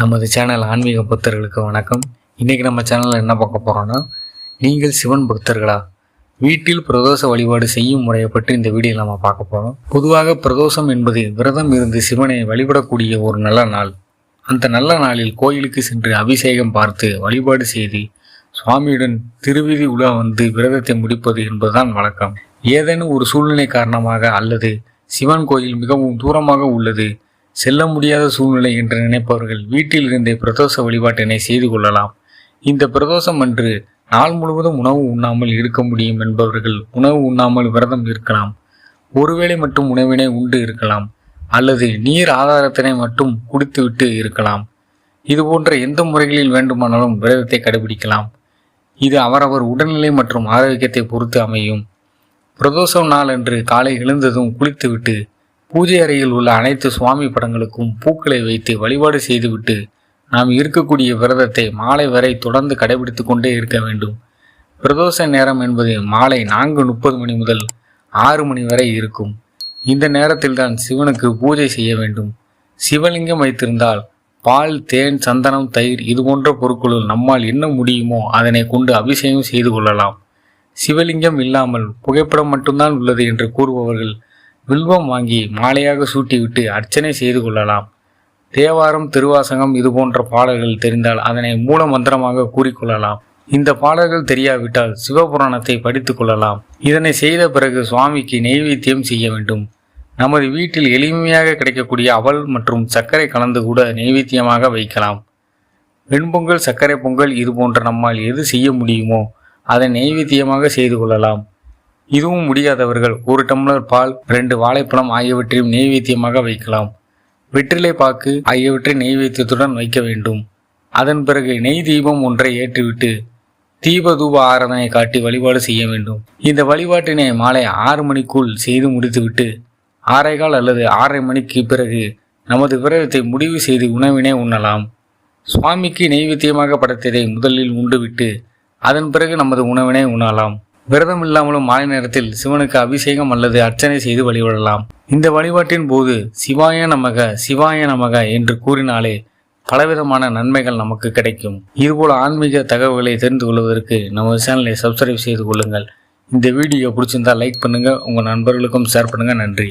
நமது சேனல் ஆன்மீக பக்தர்களுக்கு வணக்கம். இன்றைக்கி நம்ம சேனலில் என்ன பார்க்க போகிறோன்னா நீங்கள் சிவன் பக்தர்களா? வீட்டில் பிரதோஷ வழிபாடு செய்யும் முறையை பற்றி இந்த வீடியோவில் நம்ம பார்க்க போகிறோம் பொதுவாக பிரதோஷம் என்பது விரதம் இருந்து சிவனை வழிபடக்கூடிய ஒரு நல்ல நாள். அந்த நல்ல நாளில் கோயிலுக்கு சென்று அபிஷேகம் பார்த்து வழிபாடு செய்து சுவாமியுடன் திருவிதி உலா வந்து விரதத்தை முடிப்பது என்பதுதான் வழக்கம். ஏதேனும் ஒரு சூழ்நிலை காரணமாக அல்லது சிவன் கோயில் மிகவும் தூரமாக உள்ளது செல்ல முடியாத சூழ்நிலை என்று நினைப்பவர்கள் வீட்டில் இருந்தே பிரதோஷ வழிபாட்டினை செய்து கொள்ளலாம். இந்த பிரதோஷம் அன்று நாள் முழுவதும் உணவு உண்ணாமல் இருக்க முடியும் என்பவர்கள் உணவு உண்ணாமல் விரதம் இருக்கலாம். ஒருவேளை மட்டும் உணவினை உண்டு இருக்கலாம். அல்லது நீர் ஆதாரத்தினை மட்டும் குடித்துவிட்டு இருக்கலாம். இது போன்ற எந்த முறைகளில் வேண்டுமானாலும் விரதத்தை கடைபிடிக்கலாம். இது அவரவர் உடல்நிலை மற்றும் ஆரோக்கியத்தை பொறுத்து அமையும். பிரதோஷம் நாள் அன்று காலை எழுந்ததும் குளித்துவிட்டு பூஜை அறையில் உள்ள அனைத்து சுவாமி படங்களுக்கும் பூக்களை வைத்து வழிபாடு செய்துவிட்டு நாம் இருக்கக்கூடிய விரதத்தை மாலை வரை தொடர்ந்து கடைபிடித்து கொண்டே இருக்க வேண்டும். பிரதோஷ நேரம் என்பது மாலை நான்கு முப்பது மணி முதல் ஆறு மணி வரை இருக்கும். இந்த நேரத்தில் தான் சிவனுக்கு பூஜை செய்ய வேண்டும். சிவலிங்கம் வைத்திருந்தால் பால் தேன் சந்தனம் தயிர் இது போன்ற பொருட்களுள் நம்மால் என்ன முடியுமோ அதனை கொண்டு அபிஷேகம் செய்து கொள்ளலாம். சிவலிங்கம் இல்லாமல் புகைப்படம் மட்டும்தான் உள்ளது என்று கூறுபவர்கள் வில்வம் வாங்கி மாலையாக சூட்டிவிட்டு அர்ச்சனை செய்து கொள்ளலாம். தேவாரம் திருவாசகம் இது போன்ற பாடல்கள் தெரிந்தால் அதனை மூல மந்திரமாக கூறிக்கொள்ளலாம் இந்த பாடல்கள் தெரியாவிட்டால் சிவபுராணத்தை படித்துக் கொள்ளலாம். இதனை செய்த பிறகு சுவாமிக்கு நெய்வேத்தியம் செய்ய வேண்டும். நமது வீட்டில் எளிமையாக கிடைக்கக்கூடிய அவல் மற்றும் சர்க்கரை கலந்து கூட நெய்வேத்தியமாக வைக்கலாம். வெண்பொங்கல் சர்க்கரை பொங்கல் இது போன்ற நம்மால் எது செய்ய முடியுமோ அதை நெய்வேத்தியமாக செய்து கொள்ளலாம். இதுவும் முடியாதவர்கள் ஒரு டம்ளர் பால் ரெண்டு வாழைப்பழம் ஆகியவற்றையும் நெய்வேத்தியமாக வைக்கலாம். வெற்றிலை பாக்கு ஆகியவற்றை நெய்வேத்தியத்துடன் வைக்க வேண்டும். அதன் பிறகு நெய் தீபம் ஒன்றை ஏற்றிவிட்டு தீபதூப ஆராதனை காட்டி வழிபாடு செய்ய வேண்டும். இந்த வழிபாட்டினை மாலை ஆறு மணிக்குள் செய்து முடித்துவிட்டு ஆறைகால் அல்லது ஆறரை மணிக்கு பிறகு நமது விரதத்தை முடிவு செய்து உணவினை உண்ணலாம். சுவாமிக்கு நெய்வேத்தியமாக படைத்ததை முதலில் உண்டுவிட்டு அதன் பிறகு நமது உணவினை உண்ணலாம். விரதம் இல்லாமலும் மாலை நேரத்தில் சிவனுக்கு அபிஷேகம் அல்லது அர்ச்சனை செய்து வழிபடலாம். இந்த வழிபாட்டின் போது சிவாய நமக சிவாய நமக என்று கூறினாலே பலவிதமான நன்மைகள் நமக்கு கிடைக்கும். இதுபோல் ஆன்மீக தகவல்களை தெரிந்து கொள்வதற்கு நம்ம சேனலை சப்ஸ்கிரைப் செய்து கொள்ளுங்கள். இந்த வீடியோ பிடிச்சிருந்தா லைக் பண்ணுங்கள் உங்கள் நண்பர்களுக்கும் ஷேர் பண்ணுங்கள் நன்றி.